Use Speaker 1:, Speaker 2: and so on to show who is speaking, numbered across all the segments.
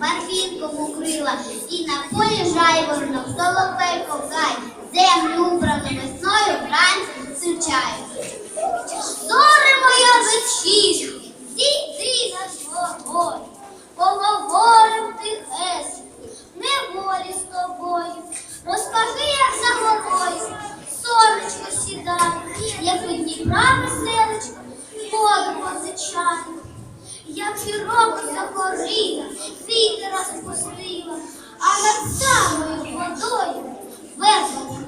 Speaker 1: барвінком укрила, і на полі жайворонок соловейко гай, землю убрану весною вранці сучає. Зоре моя вечірко, зійди на свободу, поговорим тихесенько, не волі з тобою. Розкажи, як за горою, сонечко сідає, як у Дніпра веселечко, воду позичає. Як широко закорила, вітер розпустила, а над самою водою верхом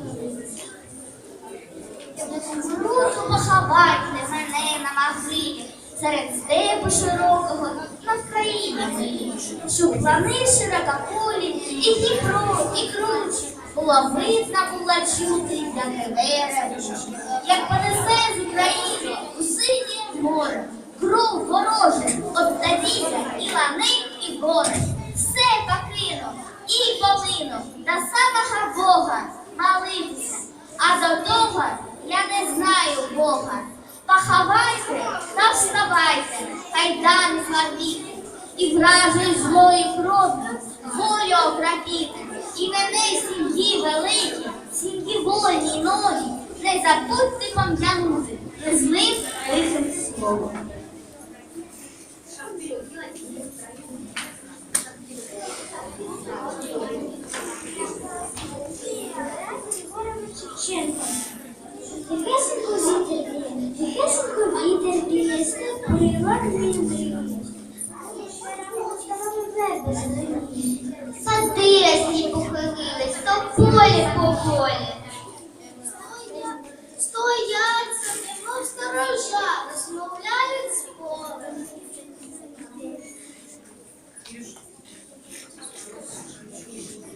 Speaker 1: Руку поховайте мене на могилі, серед степу широкого на країні щоб плани широкополі, і Дніпро, і круче, було видно, було чути, як берег, як понесе і полинув до самого Бога молитися. А до того я не знаю Бога. Поховайте та вставайте, кайдани згорбіти, і вражою злої кров'ю волю окропіти, і мене сім'ї великі, сім'ї вольні й нові, не забудьте пом'янути незлим лихим словом. Шевченко. Тихесенько вітер біє, тихесенько вітер біє, Крила крила. Сади рясні похилились, то полі поволі. Стоять собі, мов сторожа, розмовляють з полем.